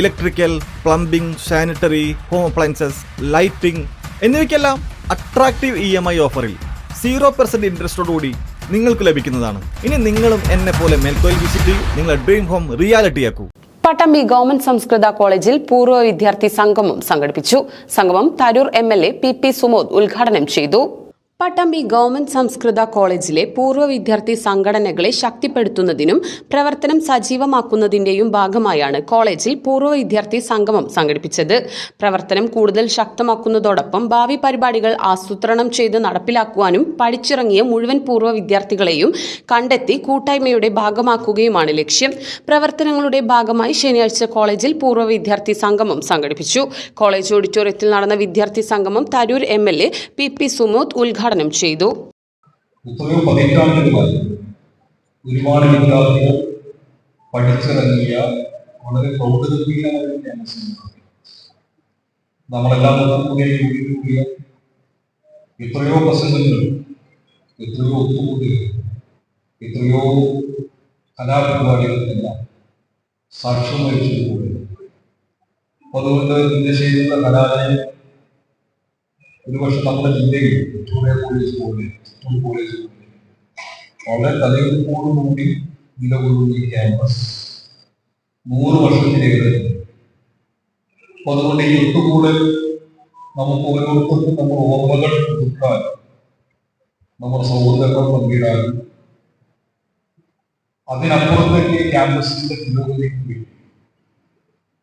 Electrical plumbing sanitary home appliances lighting എന്നിവയ്ക്കെല്ലാം attractive E M I ഓഫറിൽ zero percent ഇൻട്രസ്റ്റോടുകൂടി നിങ്ങൾക്ക് ലഭിക്കുന്നതാണ്. ഇനി നിങ്ങളും എന്നെ പോലെ മേൽക്കോയിൽ വിസിറ്റ് ചെയ്യൂ. നിങ്ങളുടെ ഡ്രീം ഹോം റിയാലിറ്റിയാക്കൂ പട്ടമ്പി ഗവൺമെന്റ് സംസ്കൃത കോളേജിൽ പൂർവ വിദ്യാർത്ഥി സംഗമം സംഘടിപ്പിച്ചു. സംഗമം Tharoor M L A P P Sumod ഉദ്ഘാടനം ചെയ്തു. പട്ടമ്പി ഗവൺമെന്റ് സംസ്കൃത കോളേജിലെ പൂർവ വിദ്യാർത്ഥി സംഘടനകളെ ശക്തിപ്പെടുത്തുന്നതിനും പ്രവർത്തനം സജീവമാക്കുന്നതിന്റെയും ഭാഗമായാണ് കോളേജിൽ പൂർവ വിദ്യാർത്ഥി സംഗമം സംഘടിപ്പിച്ചത്. പ്രവർത്തനം കൂടുതൽ ശക്തമാക്കുന്നതോടൊപ്പം ഭാവി പരിപാടികൾ ആസൂത്രണം ചെയ്ത് നടപ്പിലാക്കുവാനും പഠിച്ചിറങ്ങിയ മുഴുവൻ പൂർവ വിദ്യാർത്ഥികളെയും കണ്ടെത്തി കൂട്ടായ്മയുടെ ഭാഗമാക്കുകയുമാണ് ലക്ഷ്യം. പ്രവർത്തനങ്ങളുടെ ഭാഗമായി ശനിയാഴ്ച കോളേജിൽ പൂർവ വിദ്യാർത്ഥി സംഗമം സംഘടിപ്പിച്ചു. കോളേജ് ഓഡിറ്റോറിയത്തിൽ നടന്ന വിദ്യാർത്ഥി സംഗമം Tharoor M L A P P Sumod ഉദ്ഘാടനം ചെയ്തു. എത്രയോ പതിറ്റാണ്ടുകളായി ഒരുപാട് വിദ്യാർത്ഥികൾ പഠിച്ചിറങ്ങിയ വളരെ പ്രൗഢഗംഭീരമായ നമ്മളെല്ലാം ഒത്തുകൂടിയ കൂടിയ എത്രയോ പ്രസംഗങ്ങൾ എത്രയോ ഒത്തുകൂടികൾ എത്രയോ കലാപരിപാടികൾക്കെല്ലാം സാക്ഷ്യം വഹിച്ചതുപോലെ അതുകൊണ്ട് ഇന്ത്യ ചെയ്യുന്ന കലാലയം ഒരുപക്ഷെ നമ്മുടെ ജില്ലയിൽ വിക്ടോറിയ കോളേജ് പോലെ സ്കൂൾ കോളേജ് പോലെ വളരെ തലയെടുപ്പോടുകൂടി നിലകൊള്ളുന്ന ഈ ക്യാമ്പസ് നൂറ് വർഷത്തിലേറെ അപ്പൊ അതുകൊണ്ട് ഈ ഒത്തുകൂടെ നമുക്ക് ഓരോരുത്തർക്കും നമ്മുടെ ഓർമ്മകൾ പുതുക്കാൻ നമ്മുടെ സൗഹൃദങ്ങൾ പങ്കിടാൻ അതിനപ്പുറത്തേക്ക് ക്യാമ്പസിന്റെ പുരോഗതിക്ക് വേണ്ടി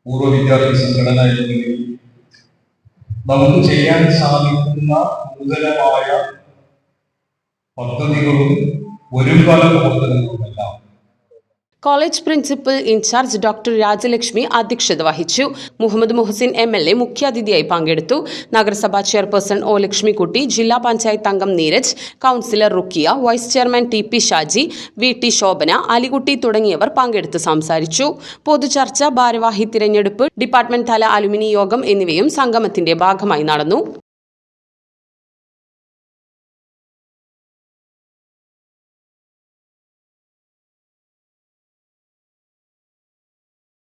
പൂർവ വിദ്യാർത്ഥി സംഘടന എന്ന നിലയിൽ നമുക്ക് ചെയ്യാൻ സാധിക്കുന്ന നൂതനമായ പദ്ധതികളും ഒരുപാട് പ്രവർത്തനങ്ങളുമെല്ലാം college principal incharge doctor Rajalakshmi അധ്യക്ഷത വഹിച്ചു. Muhammad Muhsin M L A മുഖ്യാതിഥിയായി പങ്കെടുത്തു. നഗരസഭാ ചെയർപേഴ്സൺ ഒ ലക്ഷ്മിക്കുട്ടി ജില്ലാ പഞ്ചായത്ത് അംഗം Neeraj councillor Rukkiya vice chairman T P Shaji V T Shobhana Alikutty തുടങ്ങിയവർ പങ്കെടുത്ത് സംസാരിച്ചു. പൊതുചർച്ച ഭാരവാഹി തിരഞ്ഞെടുപ്പ് ഡിപ്പാർട്ട്മെന്റ് തല അലുമിനി യോഗം എന്നിവയും സംഗമത്തിന്റെ ഭാഗമായി നടന്നു.